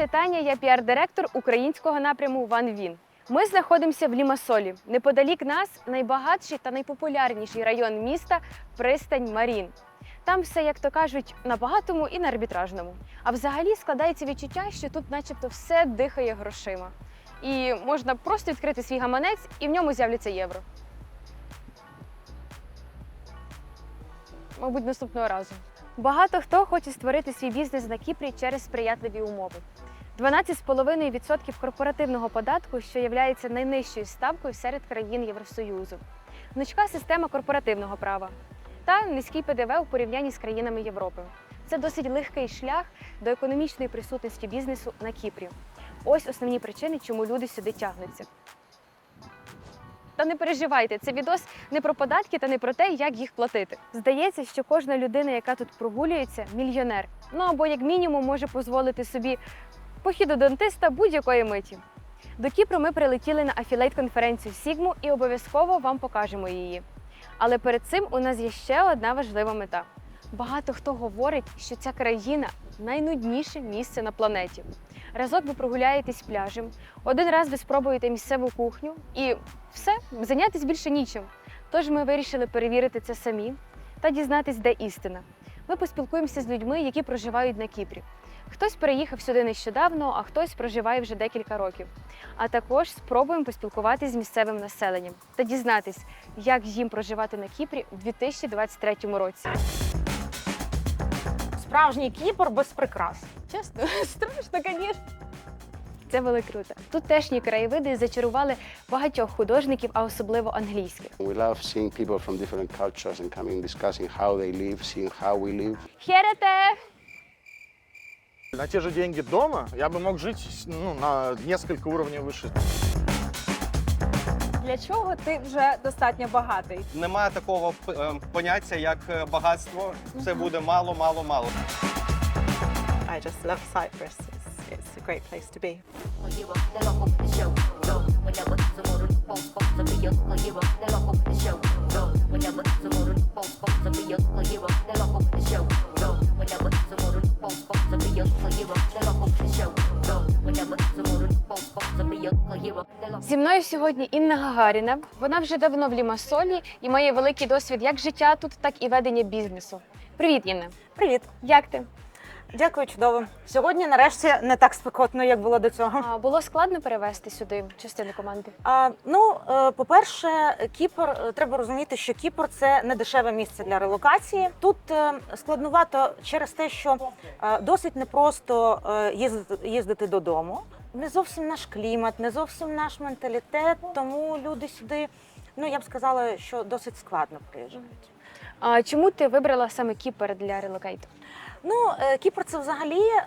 Звати Таня, я піар-директор українського напряму Ван Він. Ми знаходимося в Лімасолі. Неподалік нас найбагатший та найпопулярніший район міста пристань Марін. Там все, як то кажуть, на багатому і на арбітражному. А взагалі складається відчуття, що тут, начебто, все дихає грошима. І можна просто відкрити свій гаманець, і в ньому з'являться євро. Мабуть, наступного разу. Багато хто хоче створити свій бізнес на Кіпрі через сприятливі умови. 12,5% корпоративного податку, що є найнижчою ставкою серед країн Євросоюзу, гнучка система корпоративного права та низький ПДВ у порівнянні з країнами Європи. Це досить легкий шлях до економічної присутності бізнесу на Кіпрі. Ось основні причини, чому люди сюди тягнуться. Та не переживайте, це відос не про податки та не про те, як їх платити. Здається, що кожна людина, яка тут прогулюється, мільйонер. Ну або як мінімум може дозволити собі похід до дантиста будь-якої миті. До Кіпру ми прилетіли на афілейт-конференцію Сігму і обов'язково вам покажемо її. Але перед цим у нас є ще одна важлива мета. Багато хто говорить, що ця країна найнудніше місце на планеті. Разок ви прогуляєтесь пляжем, один раз ви спробуєте місцеву кухню і все, зайнятися більше нічим. Тож ми вирішили перевірити це самі та дізнатись, де істина. Ми поспілкуємося з людьми, які проживають на Кіпрі. Хтось переїхав сюди нещодавно, а хтось проживає вже декілька років. А також спробуємо поспілкуватися з місцевим населенням та дізнатись, як їм проживати на Кіпрі у 2023 році. Справжній Кіпр без прикрас. Чесно, страшно, звісно. Це було круто. Тутешні краєвиди зачарували багатьох художників, а особливо англійських. We love seeing people from different cultures and coming discussing how they live, seeing how we live. Херете! На те же деньги дома я бы мог жить ну, на несколько уровней выше. Для чого ти вже достатньо багатий? Немає такого п- е, поняття, як е, багатство. Це буде мало, мало, мало. I just love Cyprus. It's, it's a great place to be. Зі мною сьогодні Інна Гагаріна. Вона вже давно в Лімасолі і має великий досвід як життя тут, так і ведення бізнесу. Привіт, Інна! Привіт, Як ти? дякую, чудово. Сьогодні, нарешті, не так спекотно, як було до цього. А, було складно перевести сюди частину команди. А, ну, е, по-перше, Кіпр е, треба розуміти, що Кіпр це не дешеве місце для релокації. Тут е, складнувато через те, що досить непросто їздити додому. Не зовсім наш клімат, не зовсім наш менталітет. Тому люди сюди, ну я б сказала, що досить складно приїжджають. А чому ти вибрала саме Кіпер для релокейту? Ну, е, Кіпр це взагалі е,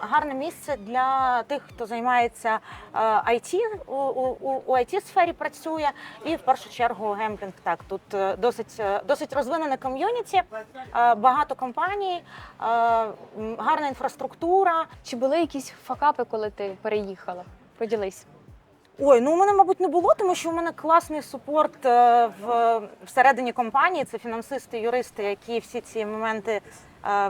гарне місце для тих, хто займається е, IT, у, у, у it сфері працює, і в першу чергу гемблінг. Так, тут е, досить, е, досить розвинене ком'юніті, е, багато компаній, е, гарна інфраструктура. Чи були якісь факапи, коли ти переїхала? Поділись. Ой, ну у мене, мабуть, не було, тому що у мене класний супорт е, в всередині компанії. Це фінансисти, юристи, які всі ці моменти е,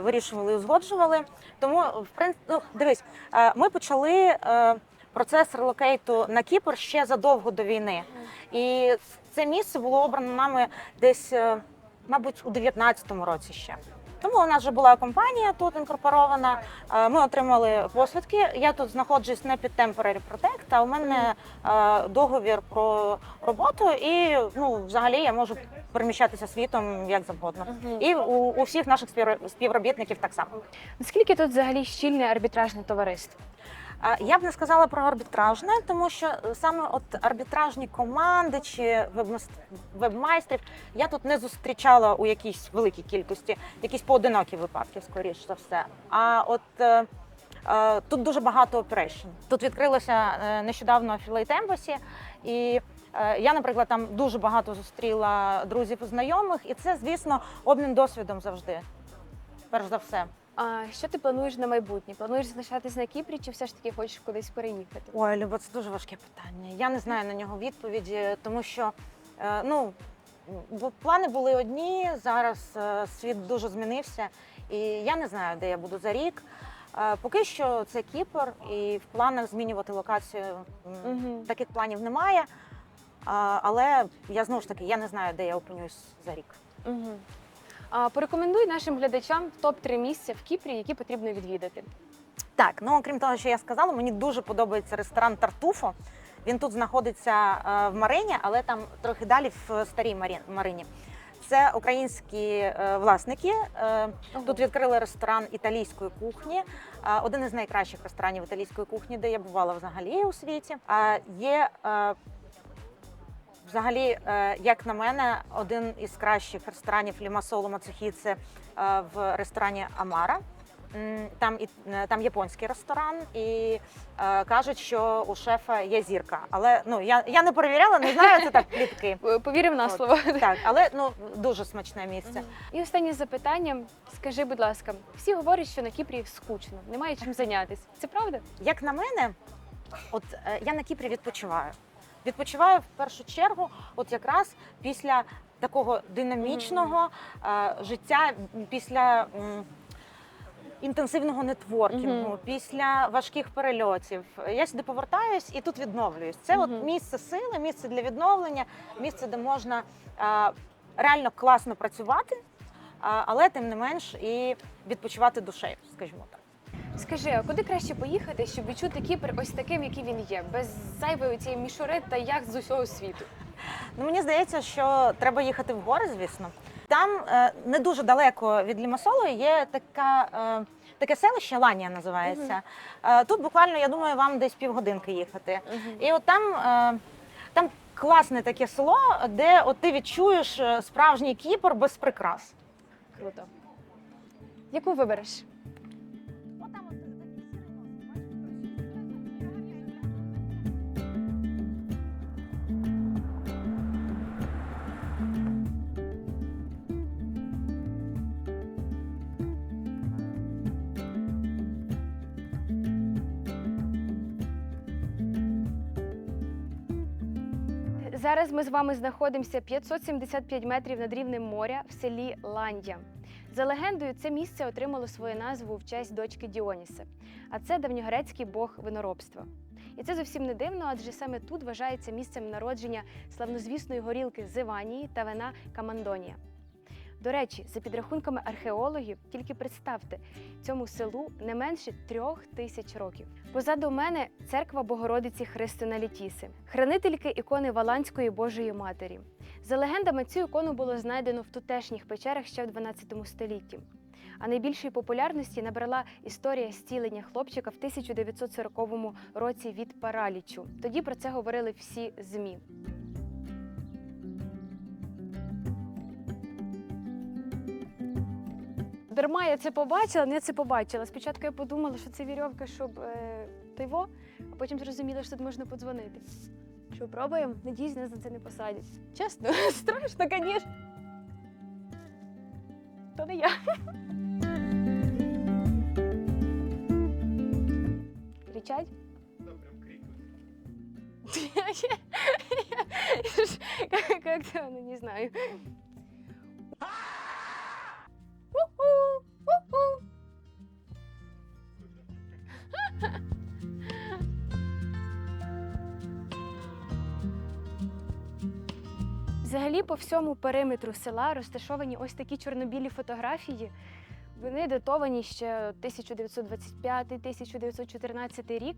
вирішували і узгоджували. Тому, в принципі, ну, дивись, е, ми почали е, процес релокейту на Кіпр ще задовго до війни. І це місце було обрано нами десь, е, мабуть, у 19-му році ще. Тому у нас вже була компанія тут інкорпорована. Е, Ми отримали посвідки. Я тут знаходжусь не під Temporary Protect, а у мене е, договір про роботу, і ну, взагалі я можу переміщатися світом як завгодно. І у, у всіх наших співро- співробітників так само. Наскільки тут взагалі щільне арбітражне товариство? Я б не сказала про арбітражне, тому що е, саме от арбітражні команди чи вебмайстрів я тут не зустрічала у якійсь великій кількості, якісь поодинокі випадки, скоріш за все. А от е, е, тут дуже багато оперейшн. Тут відкрилося нещодавно Affiliate Embassy, і я, наприклад, там дуже багато зустріла друзів і знайомих, і це, звісно, обмін досвідом завжди. Перш за все. А що ти плануєш на майбутнє? Плануєш залишатись на Кіпрі, чи все ж таки хочеш кудись переїхати? Ой, Люба, це дуже важке питання. Я не знаю на нього відповіді, тому що е, ну, бо плани були одні, зараз е, світ дуже змінився, і я не знаю, де я буду за рік. Е, Поки що це Кіпр, і в планах змінювати локацію м, Мгм. таких планів немає. А, Але я знову ж таки я не знаю, де я опинюсь за рік. Угу. Порекомендуй нашим глядачам топ-3 місця в Кіпрі, які потрібно відвідати. Так, ну окрім того, що я сказала, мені дуже подобається ресторан Тартуфо. Він тут знаходиться е, в Марині, але там трохи далі в старій Марині. Це українські е, власники. Е, Тут відкрили ресторан італійської кухні, е, один із найкращих ресторанів італійської кухні, де я бувала взагалі у світі. А Є е, взагалі, е, як на мене, один із кращих ресторанів Лімасоло Мацухіце е, в ресторані Амара. Там і е, там японський ресторан, і е, кажуть, що у шефа є зірка. Але ну я, я не перевіряла, не знаю, це так плітки. Е, Повірив на От. слово. Так, але ну дуже смачне місце. І останнє запитання. Скажи, будь ласка, всі говорять, що на Кіпрі скучно, немає чим зайнятися. Це правда? Як на мене, от е, я на Кіпрі відпочиваю. Відпочиваю в першу чергу, от якраз після такого динамічного е, життя, після м, інтенсивного нетворкінгу, Мгм. після важких перельотів. Я сюди повертаюсь і тут відновлююсь. Це Мгм. от місце сили, місце для відновлення, місце, де можна е, реально класно працювати, е, але тим не менш і відпочивати душею, скажімо так. Скажи, а куди краще поїхати, щоб відчути Кіпр ось таким, який він є, без зайвої цієї мішури та яхт з усього світу? Ну, мені здається, що треба їхати в гори, звісно. Там е, не дуже далеко від Лімасолу є така, е, таке селище Ланія називається. Е, тут буквально, я думаю, вам десь півгодинки їхати. І от там, е, там класне таке село, де от ти відчуєш е, справжній Кіпр без прикрас. Круто. Яку вибереш? Зараз ми з вами знаходимося 575 метрів над рівнем моря в селі Ландя. За легендою, це місце отримало свою назву в честь дочки Діоніса, а це давньогрецький бог виноробства. І це зовсім не дивно, адже саме тут вважається місцем народження славнозвісної горілки Зиванії та вина Камандонія. До речі, за підрахунками археологів, тільки представте, цьому селу не менше трьох тисяч років. Позаду мене церква Богородиці Христина Літіси, хранительки ікони Валанської Божої Матері. За легендами, цю ікону було знайдено в тутешніх печерах ще в 12 столітті. А найбільшої популярності набрала історія зцілення хлопчика в 1940 році від паралічу. Тоді про це говорили всі ЗМІ. Дарма я це побачила, не це побачила. Спочатку я подумала, що це вірьовка, щоб е, тиво, а потім зрозуміла, що тут можна подзвонити. Що, пробуємо? Надіюсь, нас за це не посадять. Чесно, страшно, звісно. То не я. Кричать? Как- Как-то, ну не знаю. Взагалі, по всьому периметру села розташовані ось такі чорнобілі фотографії. Вони датовані ще 1925-1914 рік.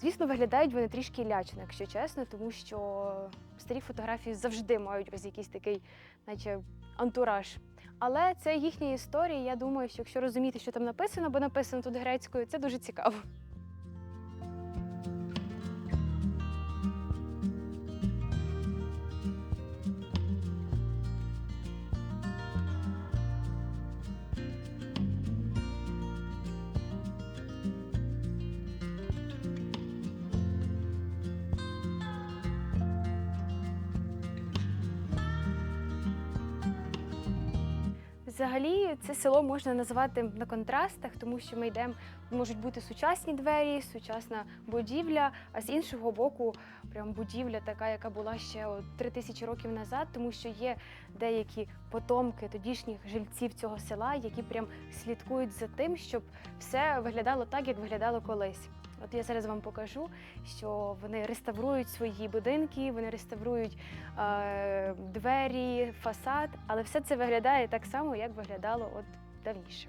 Звісно, виглядають вони трішки лячно, якщо чесно, тому що старі фотографії завжди мають ось якийсь такий, наче антураж. Але це їхня історія. Я думаю, що якщо розуміти, що там написано, бо написано тут грецькою, це дуже цікаво. Взагалі, це село можна назвати на контрастах, тому що ми йдемо можуть бути сучасні двері, сучасна будівля, а з іншого боку, прям будівля така, яка була ще три тисячі років назад, тому що є деякі потомки тодішніх жильців цього села, які прям слідкують за тим, щоб все виглядало так, як виглядало колись. От я зараз вам покажу, що вони реставрують свої будинки, вони реставрують е, двері, фасад, але все це виглядає так само, як виглядало от давніше.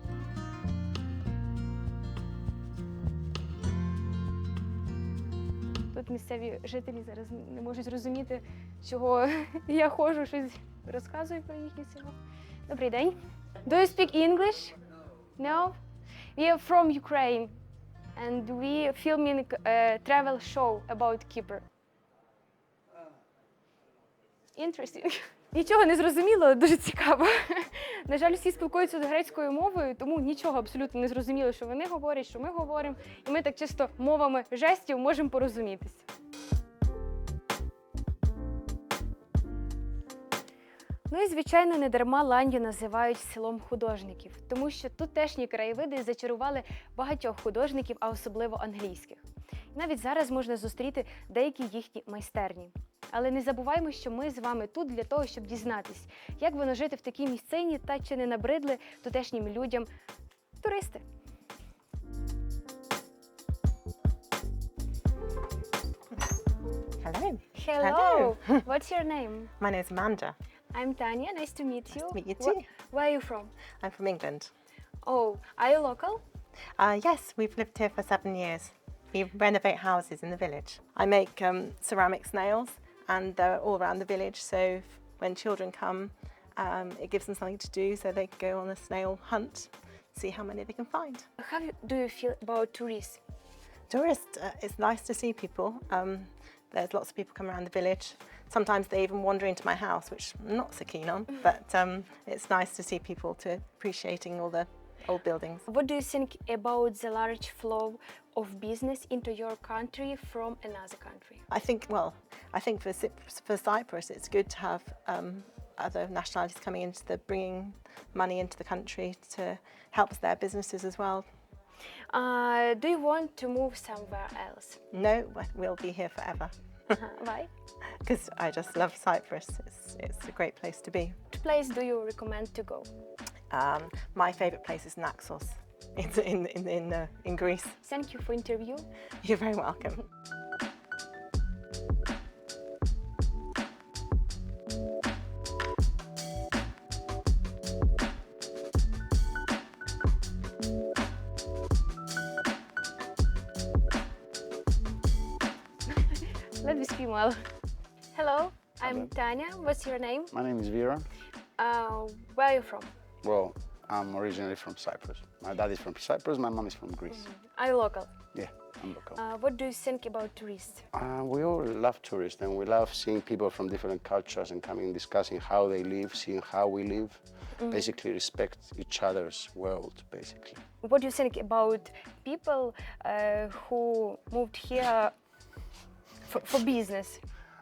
Тут місцеві жителі зараз не можуть зрозуміти, чого я ходжу, щось розказую про їхнє село. Добрий день. Do you speak English? No? We are from Ukraine and we filming a travel show about Kipr. Interesting. Нічого не зрозуміло, дуже цікаво. На жаль, всі спілкуються з грецькою мовою, тому нічого абсолютно не зрозуміло, що вони говорять, що ми говоримо. І ми так чисто мовами жестів можемо порозумітися. Ну і звичайно, не дарма Ландю називають селом художників, тому що тутешні краєвиди зачарували багатьох художників, а особливо англійських. І навіть зараз можна зустріти деякі їхні майстерні. Але не забуваймо, що ми з вами тут для того, щоб дізнатись, як воно жити в такій місцині та чи не набридли тутешнім людям туристи. Hello. Hello! What's your name? My name is Amanda. I'm Tanya. Nice to meet you. to meet you Wh- too. Where are you from? I'm from England. Oh, are you local? Uh, yes, we've lived here for seven years. We renovate houses in the village. I make um, ceramics nails, and they're all around the village. So when children come, um, it gives them something to do, so they can go on a snail hunt, see how many they can find. How do you feel about tourists? Tourists, uh, it's nice to see people. Um, there's lots of people come around the village. Sometimes they even wander into my house, which I'm not so keen on. But um, it's nice to see people to appreciating all the old buildings. What do you think about the large flow of business into your country from another country? I think, well, I think for for Cyprus, it's good to have um, other nationalities coming into the bringing money into the country to help their businesses as well. Uh, do you want to move somewhere else? No, we'll be here forever Why? because I just love Cyprus. It's it's a great place to be. Which place do you recommend to go? Um, my favourite place is Naxos. It's in in in, uh, in Greece. Thank you for interview. You're very welcome. Let me speak well. Hello, I'm. Tanya. What's your name? My name is Vera. Uh, where are you from? Well, I'm originally from Cyprus. My dad is from Cyprus, my mom is from Greece. Are you local? Yeah, I'm local. Uh, what do you think about tourists? Uh, we all love tourists and we love seeing people from different cultures and coming and discussing how they live, seeing how we live. Basically, respect each other's world, basically. What do you think about people uh, who moved here for, for business?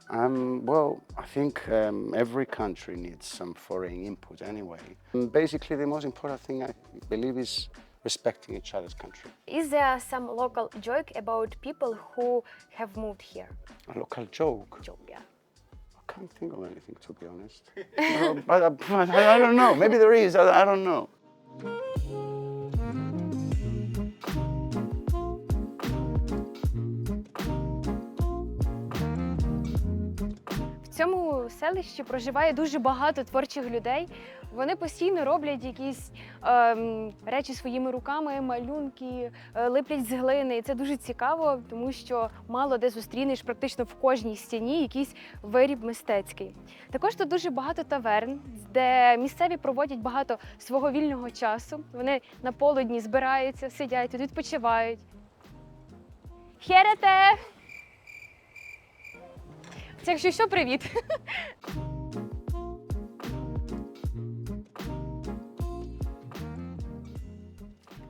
Um, well, I think um, every country needs some foreign input anyway. And basically, the most important thing I believe is respecting each other's country. Is there some local joke about people who have moved here? A local joke. Joke, yeah. I can't think of anything to be honest. No, but, uh, but I, I don't know. Maybe there is. I, I don't know. Цьому селищі проживає дуже багато творчих людей. Вони постійно роблять якісь ем, речі своїми руками, малюнки, е, липлять з глини. І це дуже цікаво, тому що мало де зустрінеш практично в кожній стіні якийсь виріб мистецький. Також тут дуже багато таверн, де місцеві проводять багато свого вільного часу. Вони на полудні збираються, сидять, відпочивають. Херете! Це якщо що, привіт.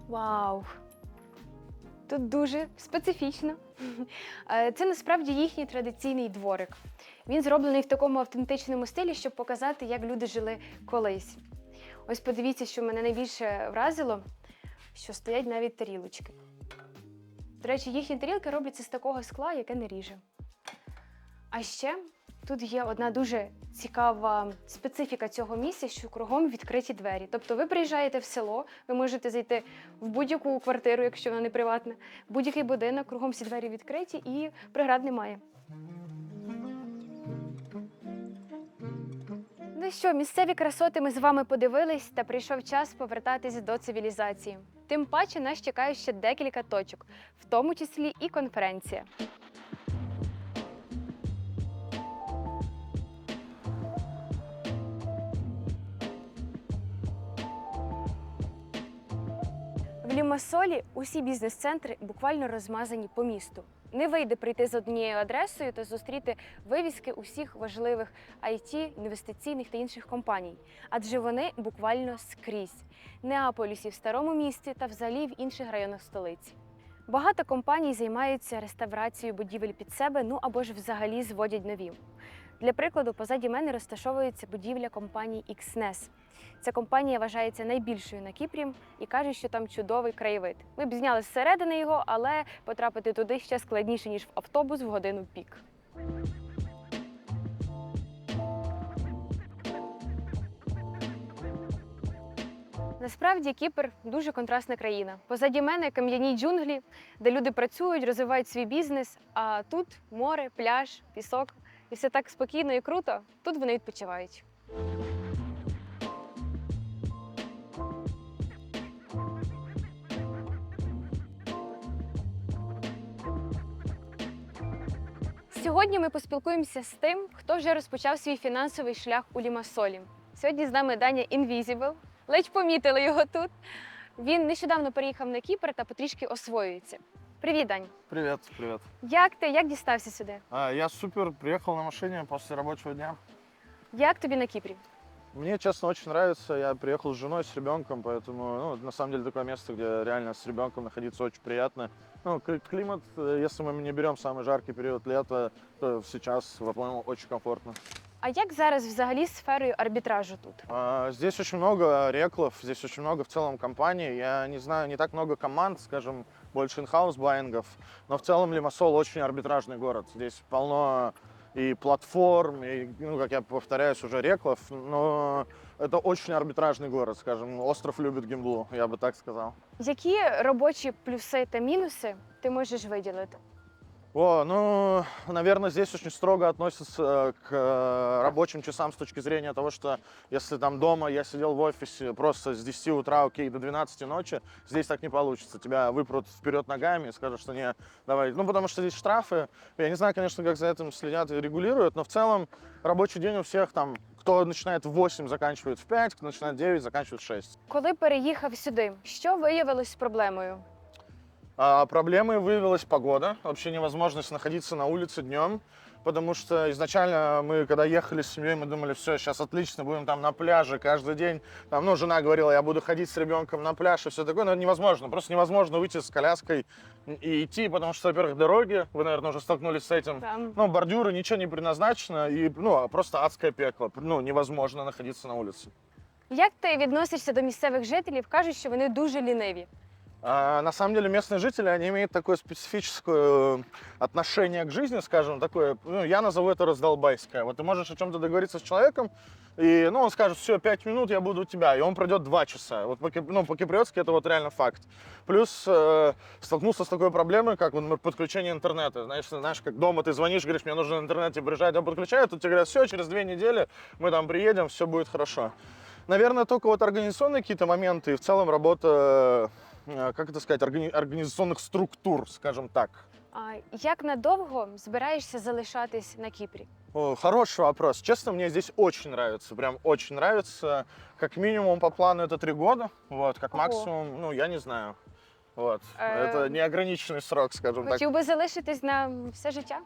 Вау! Тут дуже специфічно. Е, Це насправді їхній традиційний дворик. Він зроблений в такому автентичному стилі, щоб показати, як люди жили колись. Ось подивіться, що мене найбільше вразило, що стоять навіть тарілочки. До речі, їхні тарілки робляться з такого скла, яке не ріже. А ще тут є одна дуже цікава специфіка цього місця, що кругом відкриті двері. Тобто ви приїжджаєте в село, ви можете зайти в будь-яку квартиру, якщо вона не приватна, будь-який будинок, кругом всі двері відкриті і преград немає. Ну що, місцеві красоти ми з вами подивились, та прийшов час повертатись до цивілізації. Тим паче нас чекає ще декілька точок, в тому числі і конференція. В Лімасолі усі бізнес-центри буквально розмазані по місту. Не вийде прийти з однією адресою та зустріти вивіски усіх важливих IT, інвестиційних та інших компаній, адже вони буквально скрізь Неаполісі в старому місті та взагалі в інших районах столиці. Багато компаній займаються реставрацією будівель під себе, ну або ж взагалі зводять нові. Для прикладу, позаді мене розташовується будівля компанії XNES. Ця компанія вважається найбільшою на Кіпрі і каже, що там чудовий краєвид. Ми б зняли зсередини його, але потрапити туди ще складніше, ніж в автобус в годину пік. Насправді Кіпр дуже контрастна країна. Позаді мене кам'яні джунглі, де люди працюють, розвивають свій бізнес. А тут море, пляж, пісок. І все так спокійно і круто. Тут вони відпочивають. Сьогодні ми поспілкуємося з тим, хто вже розпочав свій фінансовий шлях у Лімасолі. Сьогодні з нами Даня Invisible. Ледь помітили його тут. Він нещодавно переїхав на Кіпр та потрішки освоюється. Привіт, Дань. Привет, привет. Як ти? Як дістався сюди? А, я супер, приехал на машине после рабочего дня. Як тобі на Кіпрі? Мне, честно, очень нравится. Я приехал с женой, с ребенком, поэтому, ну, на самом деле, такое место, где реально с ребенком находиться очень приятно. Ну, к- климат, э, если мы не берем самый жаркий период лета, то сейчас, по-моему, очень комфортно. А як зараз взагалі з сферою арбітражу тут? А, Здесь очень много реклов, здесь очень много в целом компаний. Я не знаю, не так много команд, скажем, больше инхаус байингов, но в целом Лимассол очень арбитражный город. Здесь полно и платформ, и, ну, как я повторяюсь, уже реклов, но это очень арбитражный город, скажем, остров любит гимблу, я бы так сказал. Які робочі плюси та мінуси ти можеш виділити? О, ну, наверное, здесь очень строго относятся к э, рабочим часам с точки зрения того, что если там дома я сидел в офисе просто с 10 утра, окей, до 12 ночи, здесь так не получится. Тебя выпрут вперед ногами и скажут, что не, давай. Ну, потому что здесь штрафы. Я не знаю, конечно, как за этим следят и регулируют, но в целом рабочий день у всех там, кто начинает в 8, заканчивает в 5, кто начинает в 9, заканчивает в 6. Коли переїхав сюди, що виявилось проблемою? А, Проблемой выявилась погода, вообще невозможность находиться на улице днем, потому что изначально мы, когда ехали с семьей, мы думали, все, сейчас отлично, будем там на пляже каждый день. Там, ну, жена говорила, я буду ходить с ребенком на пляж и все такое, но это невозможно, просто невозможно выйти с коляской и идти, потому что, во-первых, дороги, вы, наверное, уже столкнулись с этим, Там ну, бордюры, ничего не предназначено, и, ну, просто адское пекло, ну, невозможно находиться на улице. як ти відносишся до місцевих жителів? Кажуть, що вони дуже ліниві. А, На самом деле местные жители, они имеют такое специфическое э, отношение к жизни, скажем, такое, ну, я назову это раздолбайское. Вот ты можешь о чем-то договориться с человеком, и, ну, он скажет, все, пять минут, я буду у тебя, и он пройдет два часа. Вот по, ну, по-киприотски это вот реально факт. Плюс э, столкнулся с такой проблемой, как например, подключение интернета. Знаешь, знаешь, как дома ты звонишь, говоришь, мне нужен интернет, тебе приезжают, он подключают, тут тебе говорят, все, через две недели мы там приедем, все будет хорошо. Наверное, только вот организационные какие-то моменты и в целом работа э, как это сказать, органи- организационных структур, скажем так. А як надовго збираєшся залишатись на Кіпрі? О, хороший вопрос. Честно, мне здесь очень нравится, прям очень нравится. Как минимум по плану это три года, вот, как Ого. максимум, ну, я не знаю. Вот, Эм. это неограниченный срок, скажем так. Хотів би залишитись на все життя?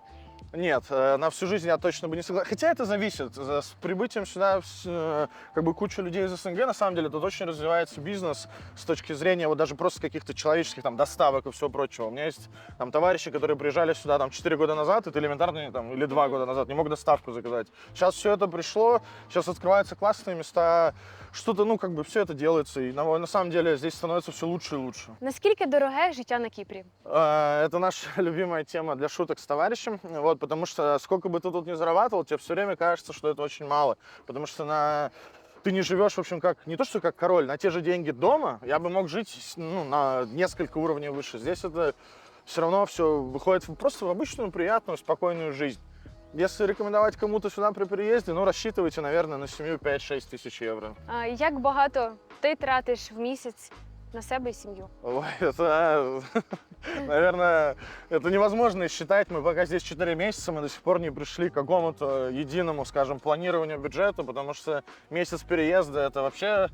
Нет, э, на всю жизнь я точно бы не согласен. Хотя это зависит. За- С прибытием сюда с, э, как бы куча людей из СНГ, на самом деле, тут очень развивается бизнес с точки зрения вот даже просто каких-то человеческих там доставок и всего прочего. У меня есть там товарищи, которые приезжали сюда там 4 года назад, это элементарно там, или 2 года назад, не мог доставку заказать. Сейчас все это пришло, сейчас открываются классные места что-то, ну, как бы все это делается, и на, на самом деле здесь становится все лучше и лучше. Наскільки дороге життя на Кіпрі? А, Это наша любимая тема для шуток с товарищем, вот, потому что сколько бы ты тут ни зарабатывал, тебе все время кажется, что это очень мало, потому что на ты не живешь, в общем, как не то, что как король, на те же деньги дома я бы мог жить с- ну, на несколько уровней выше. Здесь это все равно все выходит в- просто в обычную, приятную, спокойную жизнь. Если рекомендовать кому-то сюда при переезде, ну, рассчитывайте, наверное, на семью 5-6 тысяч евро. А як багато ти тратиш в місяць на себе і сім'ю? Ой, это, наверное, это невозможно считать. Мы пока здесь 4 месяца, мы до сих пор не пришли к какому-то единому, скажем, планированию бюджета, потому что месяц переезда это вообще,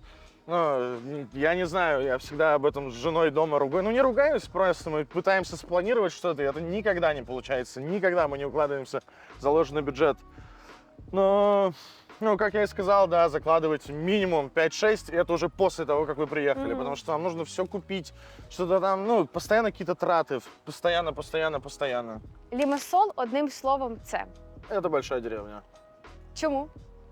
ну, я не знаю, я всегда об этом с женой дома ругаю. Ну, не ругаюсь, просто мы пытаемся спланировать что-то, и это никогда не получается, никогда мы не укладываемся в заложенный бюджет. Но, ну, как я и сказал, да, закладывать минимум 5-6, и это уже после того, как вы приехали, Мгм. потому что нам нужно все купить, что-то там, ну, постоянно какие-то траты, постоянно, постоянно, постоянно. Лімесол одним словом це. Это большая деревня. Чому?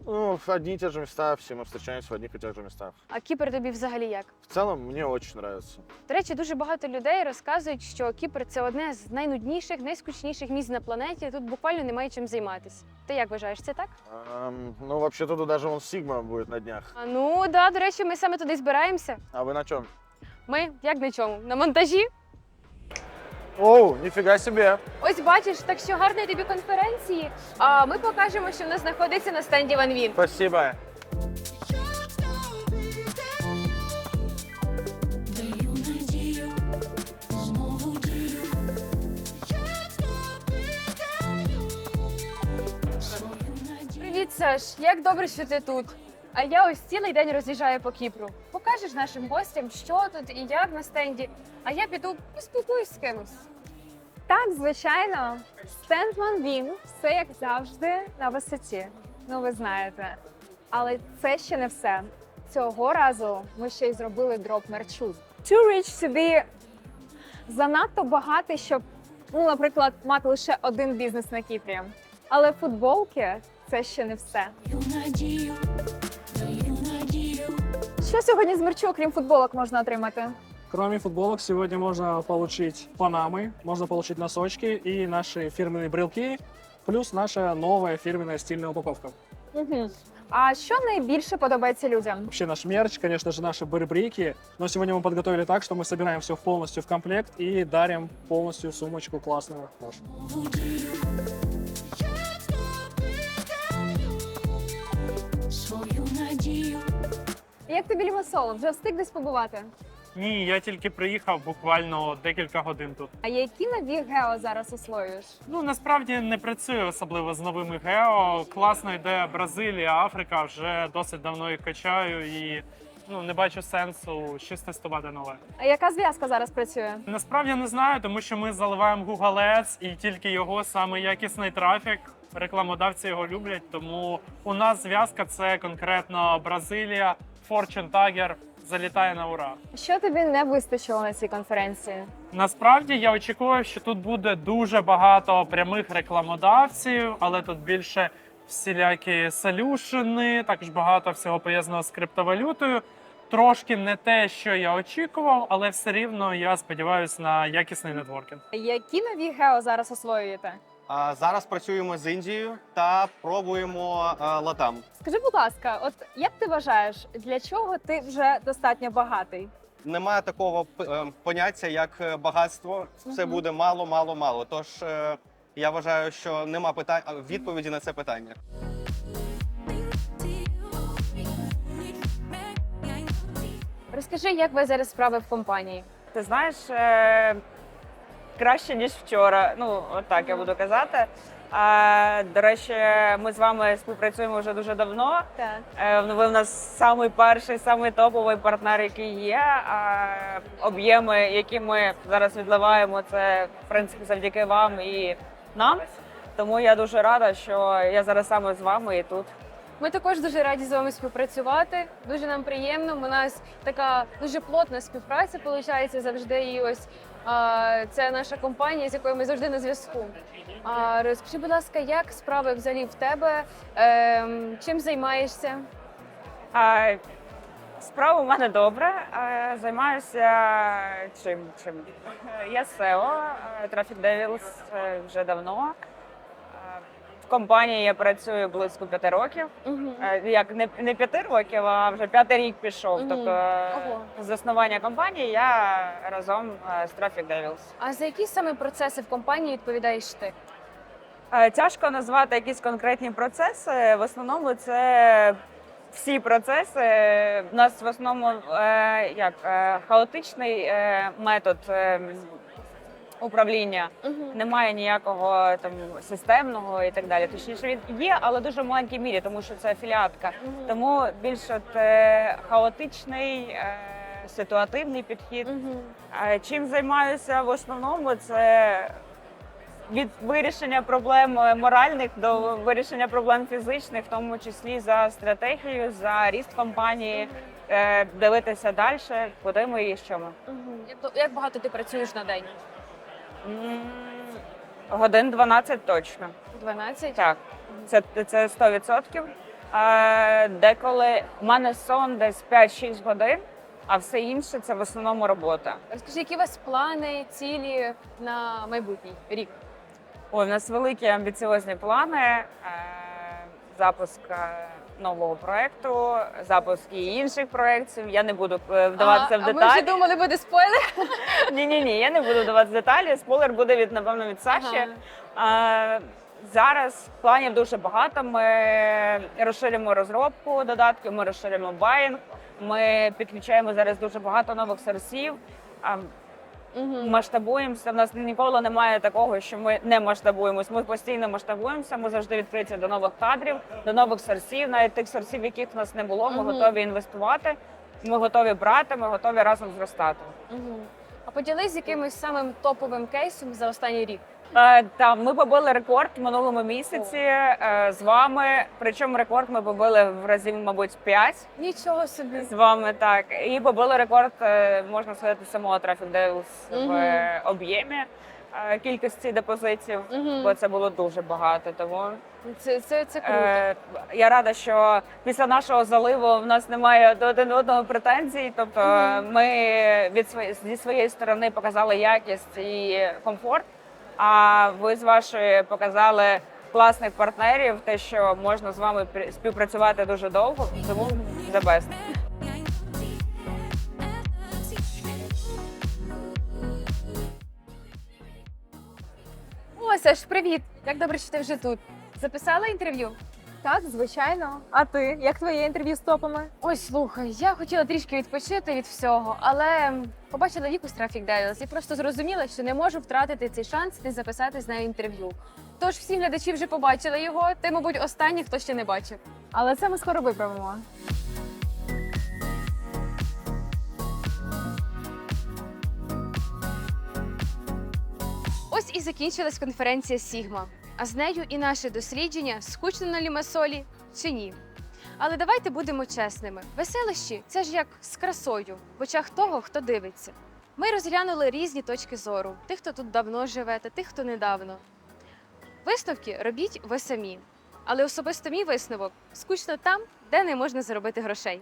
Ну, в одни и те же места, все мы встречаемся в одних и тех же местах. А Кіпр тобі взагалі як? В целом, мне очень нравится. До речі, дуже багато людей розказують, що Кіпр це одне з найнудніших, найскучніших місць на планеті. Тут буквально немає чим займатися. Ти як вважаєш, це так? Эм, ну, вообще, тут даже вон Сигма будет на днях. А ну да, до речі, ми саме туди збираємося. А вы на чем? Ми як на чому? На монтажі. Оу, нифига себе! Ось бачиш, так що гарної тобі конференції. А ми покажемо, що в нас знаходиться на стенді Ван Він. Спасибо. Даю надію, знову дію. Привіт, Саш. Як добре, що ти тут. А я ось цілий день роз'їжджаю по Кіпру. Покажеш нашим гостям, що тут і як на стенді. А я піду поспілкуюсь з кимось. Так, звичайно, стенд Він, все як завжди на висоті. Ну, ви знаєте. Але це ще не все. Цього разу ми ще й зробили дроп мерчу. Too rich to be занадто багатий, щоб, ну, наприклад, мати лише один бізнес на Кіпрі. Але футболки це ще не все. Даю надію, даю надію. Що сьогодні з мерчу, крім футболок, можна отримати? Кроме футболок, сегодня можно получить панамы, можно получить носочки и наши фирменные брелки, плюс наша новая фирменная стильная упаковка. Угу. А що найбільше подобається людям? Вообще наш мерч, конечно же, наши барбрики, но сегодня мы подготовили так, что мы собираем все полностью в комплект и дарим полностью сумочку классную нашу. Знову дію. Я тобі даю свою надію. Як тобі лімасол? Вже встиг десь побувати? Ні, я тільки приїхав буквально декілька годин тут. А які нові гео зараз освоюєш? Ну насправді не працюю особливо з новими гео. Класно йде Бразилія, Африка. Вже досить давно їх качаю і ну не бачу сенсу щось тестувати нове. А яка зв'язка зараз працює? Насправді не знаю, тому що ми заливаємо Google Ads і тільки його саме якісний трафік. Рекламодавці його люблять, тому у нас зв'язка це конкретно Бразилія, Fortune Tiger залітає на ура. Що тобі не вистачило на цій конференції? Насправді я очікував, що тут буде дуже багато прямих рекламодавців, але тут більше всілякі солюшени, також багато всього пов'язаного з криптовалютою. Трошки не те, що я очікував, але все рівно я сподіваюся на якісний нетворкінг. Які нові гео зараз освоюєте? А зараз працюємо з Індією та пробуємо е, латам. Скажи, будь ласка, от як ти вважаєш, для чого ти вже достатньо багатий? Немає такого е, поняття, як е, багатство. Все буде мало, мало, мало. Тож е, я вважаю, що нема питань відповіді на це питання. Розкажи, як ви зараз справи в компанії? Ти знаєш, е, краще, ніж вчора. Ну, от так я буду казати. А, до речі, ми з вами співпрацюємо вже дуже давно. Так. Е, ви в нас самий перший, самий топовий партнер, який є. А об'єми, які ми зараз відливаємо, це в принципі завдяки вам і нам. Тому я дуже рада, що я зараз саме з вами і тут. Ми також дуже раді з вами співпрацювати. Дуже нам приємно. У нас така дуже плотна співпраця виходить завжди. І ось це наша компанія, з якою ми завжди на зв'язку. Розкажи, будь ласка, як справи взагалі в тебе? Ем, чим займаєшся? Справа у мене добре. Займаюся чим? чим? Я SEO, е, Traffic Devils е, вже давно. Е, компанії я працюю близько п'яти років. Е, Як не, не п'яти років, а вже п'ятий рік пішов. Мгм. Тобто е, Ого. з заснування компанії я разом е, з Traffic Devils. А за які саме процеси в компанії відповідаєш ти? Е, Тяжко назвати якісь конкретні процеси. В основному це всі процеси. У нас в основному е, як е, хаотичний е, метод управління. Немає ніякого там системного і так далі. Точніше він є, але дуже в маленькій мірі, тому що це афіліатка. Тому більш от е, хаотичний. е, Ситуативний підхід. Е, Чим займаюся в основному, це від вирішення проблем е, моральних до вирішення проблем фізичних, в тому числі за стратегією, за ріст компанії, е, дивитися далі, куди ми і що ми. Як, до- як багато ти працюєш на день? Годин 12 точно. 12? Так, це, це 100%. Е, Деколи в мене сон десь 5-6 годин, а все інше це в основному робота. Розкажи, які у вас плани, цілі на майбутній рік? Ой, у нас великі амбіціозні плани. Е, Запуск е, нового проекту, запуск і інших проєктів. Я не буду е, вдаватися в а ми вже деталі. думали, буде спойлер. Ні, ні, ні, я не буду вдаватися в деталі. Спойлер буде від напевно від Саші. Е, Зараз планів дуже багато. Ми розширюємо розробку додатків, ми розширюємо баїнг. Ми підключаємо зараз дуже багато нових сервісів. А, Масштабуємося. У нас ніколи немає такого, що ми не масштабуємось. Ми постійно масштабуємося. Ми завжди відкриті до нових кадрів, до нових сорсів, навіть тих сорсів, яких в нас не було. Ми Мгм. готові інвестувати. Ми готові брати, ми готові разом зростати. А поділись якимось самим топовим кейсом за останній рік. Е, Та ми побили рекорд в минулому місяці е, з вами. Причому рекорд ми побили в разів, мабуть, 5 Нічого собі. з вами. Так і побили рекорд, е, можна сказати, самого Traffic Devils в е, об'ємі кількості депозитів, Мгм. бо це було дуже багато. Тому Це, це, це круто. е, я рада, що після нашого заливу в нас немає до один одного претензій. Тобто, Мгм. ми від своєї зі своєї сторони показали якість і комфорт. А ви з вашої показали класних партнерів, те, що можна з вами пр- співпрацювати дуже довго. Тому the best. О, Саш, привіт! Як добре, що ти вже тут. Записала інтерв'ю? Так, звичайно. А ти? Як твоє інтерв'ю з топами? Ой, слухай, я хотіла трішки відпочити від всього, але побачила Віку з Traffic Devils і просто зрозуміла, що не можу втратити цей шанс не записати з нею інтерв'ю. Тож всі глядачі вже побачили його. Ти, мабуть, останній, хто ще не бачив. Але це ми скоро виправимо. Ось і закінчилась конференція Сігма. А з нею і наше дослідження скучно на лімасолі чи ні. Але давайте будемо чесними. Веселощі це ж як з красою в очах того, хто дивиться. Ми розглянули різні точки зору: тих, хто тут давно живе, та тих, хто недавно. Висновки робіть ви самі. Але особисто мій висновок скучно там, де не можна заробити грошей.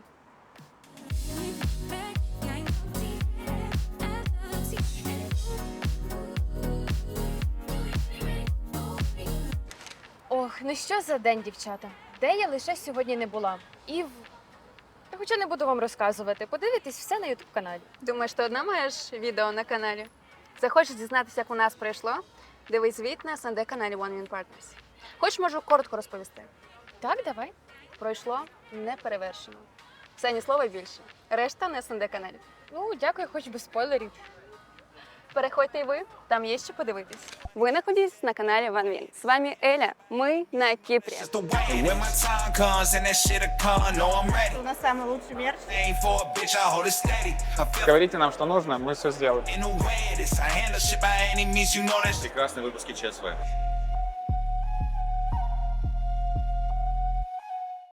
Ох, ну що за день, дівчата? Де я лише сьогодні не була. І в... Та Хоча не буду вам розказувати, подивитесь все на ютуб каналі. Думаєш, ти одна маєш відео на каналі? Захочеш дізнатися, як у нас пройшло? Дивись звіт на СНД каналі One Win Partners. Хоч можу коротко розповісти. Так, давай. Пройшло неперевершено. Все ні слова більше. Решта на СНД каналі. Ну, дякую, хоч без спойлерів. Переходьте і ви, там є що подивитись. Ви знаходитесь на каналі One Win. З вами Еля. Ми на Кіпрі. When my time comes and that shit'll come, know I'm ready. У нас самый лучший мерч. Aim for a bitch, I hold it steady. I feel Говорите нам, что нужно, мы все сделаем. in the way of this. I handle shit by any means, you know that shit. Прекрасные выпуски ЧСВ.